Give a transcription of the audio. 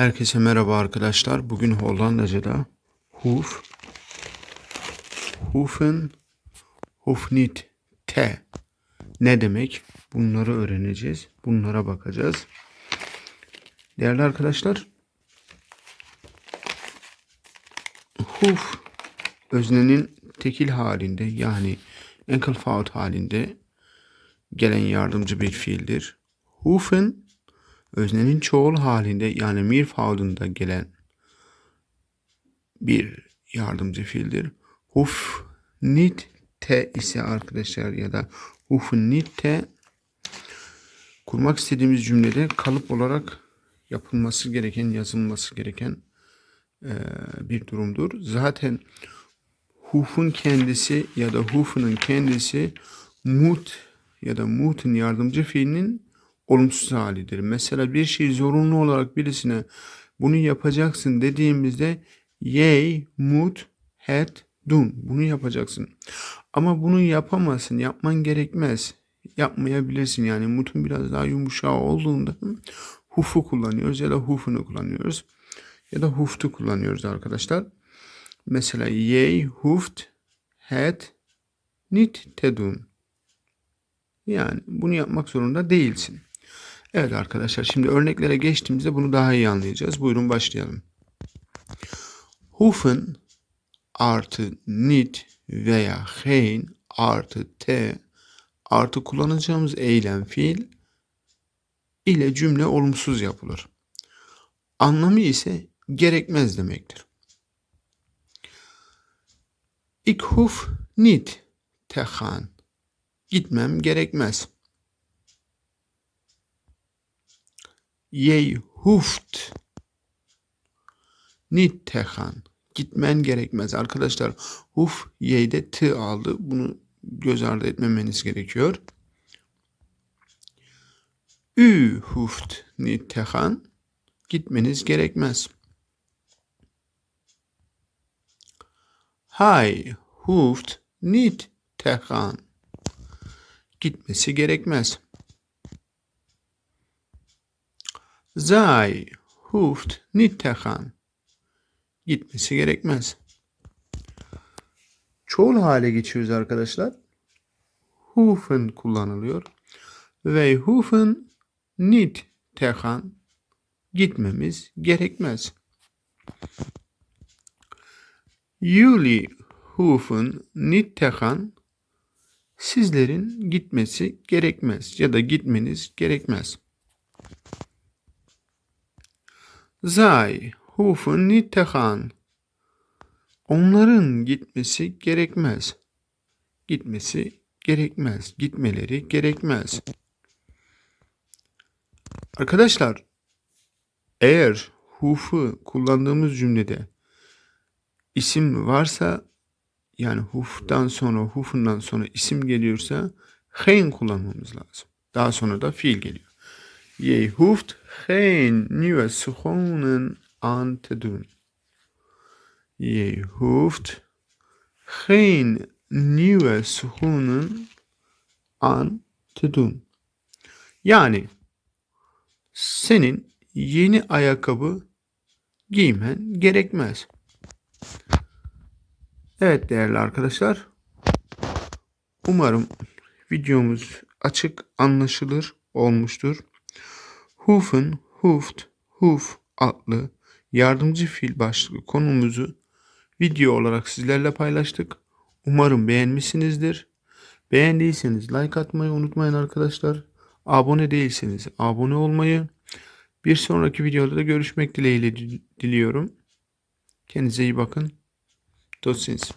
Herkese merhaba arkadaşlar. Bugün Hollandaca'da hoof, hoofen, hoofnit, te ne demek? Bunları öğreneceğiz. Bunlara bakacağız. Değerli arkadaşlar, hoof öznenin tekil halinde yani enkelfout halinde gelen yardımcı bir fiildir. Hoofen öznenin çoğul halinde yani mirfaudunda gelen bir yardımcı fiildir. Huf nit te ise arkadaşlar ya da huf nit te kurmak istediğimiz cümlede kalıp olarak yapılması gereken, yazılması gereken e, bir durumdur. Zaten hufun kendisi ya da hufunun kendisi mut ya da mutun yardımcı fiilinin olumsuz halidir. Mesela bir şey zorunlu olarak birisine bunu yapacaksın dediğimizde yey, mut, het, dun. Bunu yapacaksın. Ama bunu yapamazsın. Yapman gerekmez. Yapmayabilirsin. Yani mutun biraz daha yumuşağı olduğunda hufu kullanıyoruz ya da hufunu kullanıyoruz. Ya da huftu kullanıyoruz arkadaşlar. Mesela yey, huft, het, nit, tedun. Yani bunu yapmak zorunda değilsin. Evet arkadaşlar şimdi örneklere geçtiğimizde bunu daha iyi anlayacağız. Buyurun başlayalım. Hufen artı nit veya hein artı t artı kullanacağımız eylem fiil ile cümle olumsuz yapılır. Anlamı ise gerekmez demektir. Ik hoef niet te gaan. Gitmem gerekmez. Te gaan. Gitmen gerekmez. Arkadaşlar huf yeyde t aldı. Bunu göz ardı etmemeniz gerekiyor. Ü te gaan. Gitmeniz gerekmez. Hij hoeft niet te gaan. Gitmesi gerekmez. Niet te gaan. Gitmesi gerekmez. Çoğul hale geçiyoruz arkadaşlar. Hoeven kullanılıyor. Wij hoeven niet te gaan. Gitmemiz gerekmez. Niet te gaan. Sizlerin gitmesi gerekmez ya da gitmeniz gerekmez. Niet te gaan. Onların gitmesi gerekmez. Gitmesi gerekmez. Gitmeleri gerekmez. Arkadaşlar eğer hufu kullandığımız cümlede isim varsa yani huftan sonra hufundan sonra isim geliyorsa geen kullanmamız lazım. Daha sonra da fiil geliyor. Je hoeft geen nieuwe schoenen aan te doen. Je hoeft geen nieuwe schoenen aan te doen. Yani senin yeni ayakkabı giymen gerekmez. Evet değerli arkadaşlar. Umarım videomuz açık anlaşılır olmuştur. Hoofen, hoofed, hoof adlı yardımcı fiil başlıklı konumuzu video olarak sizlerle paylaştık. Umarım beğenmişsinizdir. Beğendiyseniz like atmayı unutmayın arkadaşlar. Abone değilseniz abone olmayı. Bir sonraki videoda da görüşmek dileğiyle diliyorum. Kendinize iyi bakın. Tot ziens.